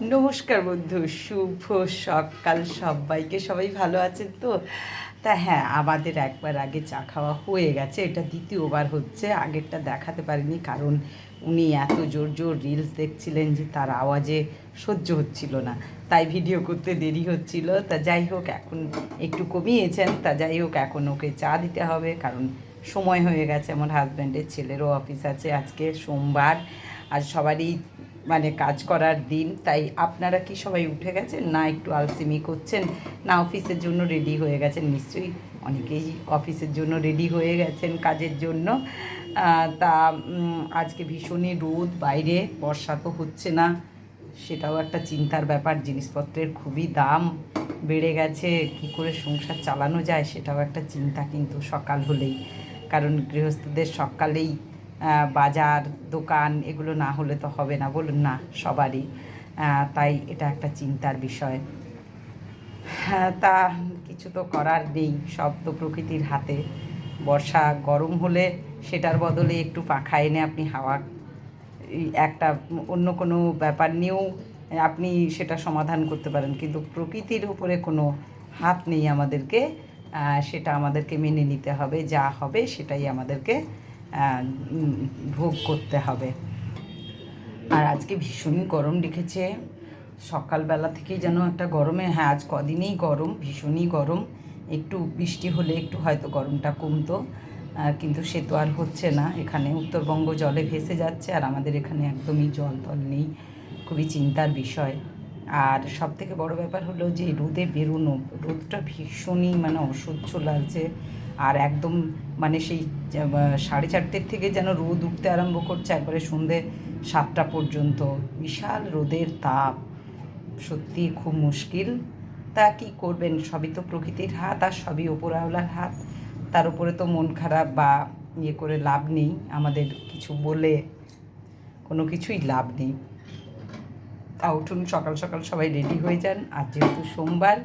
নমস্কার বন্ধু, শুভ সকাল সবাইকে। সবাই ভালো আছেন তো? তা হ্যাঁ আমাদের একবার আগে চা খাওয়া হয়ে গেছে। এটা দ্বিতীয়বার হচ্ছে, আগেরটা দেখাতে পারিনি কারণ উনি এত জোর জোর রিলস দেখছিলেন যে তার আওয়াজে সহ্য হচ্ছিল না। তাই ভিডিও করতে দেরি হচ্ছিল। তা যাই হোক, এখন একটু কমিয়েছেন। তা যাই হোক, এখন ওকে চা দিতে হবে কারণ সময় হয়ে গেছে। আমার হাজব্যান্ডের ছেলেরও অফিস আছে আজকে সোমবার। আর সবারই মানে কাজ করার দিন, তাই আপনারা কি সবাই উঠে গেছেন? না, একটু আলসেমি করছেন? না, অফিসের জন্য রেডি হয়ে গেছেন? নিশ্চয়ই অনেকেই অফিসের জন্য রেডি হয়ে গেছেন কাজের জন্য। তা আজকে ভীষণই রোদ, বাইরে বর্ষা তো হচ্ছে না। সেটাও একটা চিন্তার ব্যাপার, জিনিসপত্রের খুবই দাম বেড়ে গেছে। কি করে সংসার চালানো যায়, সেটাও একটা চিন্তা কিন্তু সকাল হলেই। কারণ গৃহস্থদের সকালেই বাজার, দোকান, এগুলো না হলে তো হবে না, বলুন না, সবারই। তাই এটা একটা চিন্তার বিষয়। হ্যাঁ তা কিছু তো করার নেই, সব তো প্রকৃতির হাতে। বর্ষা গরম হলে সেটার বদলে একটু পাখা এনে আপনি হাওয়া একটা অন্য কোনো ব্যাপার নিয়েও আপনি সেটা সমাধান করতে পারেন। কিন্তু প্রকৃতির উপরে কোনো হাত নেই আমাদেরকে সেটা আমাদেরকে মেনে নিতে হবে, যা হবে সেটাই আমাদেরকে ভোগ করতে হবে। আর আজকে ভীষণই গরম রেখেছে সকালবেলা থেকেই যেন একটা গরমে হ্যাঁ আজ কদিনেই গরম, ভীষণই গরম। একটু বৃষ্টি হলে একটু হয়তো গরমটা কমতো। কিন্তু সে তো আর হচ্ছে না। এখানে উত্তরবঙ্গ জলে ভেসে যাচ্ছে আর আমাদের এখানে একদমই জল টল নেই। খুবই চিন্তার বিষয়। আর সব থেকে বড় ব্যাপার হলো যে রোদে বেরোনো, রোদটা ভীষণই মানে অসহ্য লাগছে। আর একদম মানে সেই সাড়ে চারটের থেকে যেন রোদ উঠতে আরম্ভ করছে, একবারে সন্ধে সাতটা পর্যন্ত। বিশাল রোদের তাপ। সত্যি খুব মুশকিল। তা কি করবেন? সবই তো প্রকৃতির হাত আর সবই ওপরওয়ালার হাত। তার উপরে তো মন খারাপ বা ইয়ে করে লাভ নেই। আমাদের কিছু বলে কোনো কিছুই লাভ নেই। তা উঠুন, সকাল সকাল সবাই রেডি হয়ে যান। আর যেহেতু সোমবার,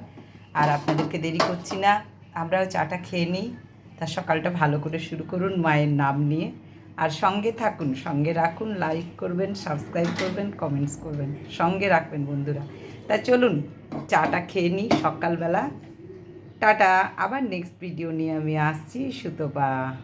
আর আপনাদেরকে দেরি করছি না, আমরাও চাটা খেয়ে নিই। তা সকালটা ভালো করে শুরু করুন মায়ের নাম নিয়ে। আর সঙ্গে থাকুন, সঙ্গে রাখুন লাইক করবেন সাবস্ক্রাইব করবেন কমেন্টস করবেন। সঙ্গে রাখবেন বন্ধুরা। তা চলুন, চাটা খেয়ে নিই সকালবেলা। টাটা, আবার নেক্সট ভিডিও নিয়ে আমি আসছি। সুতপা।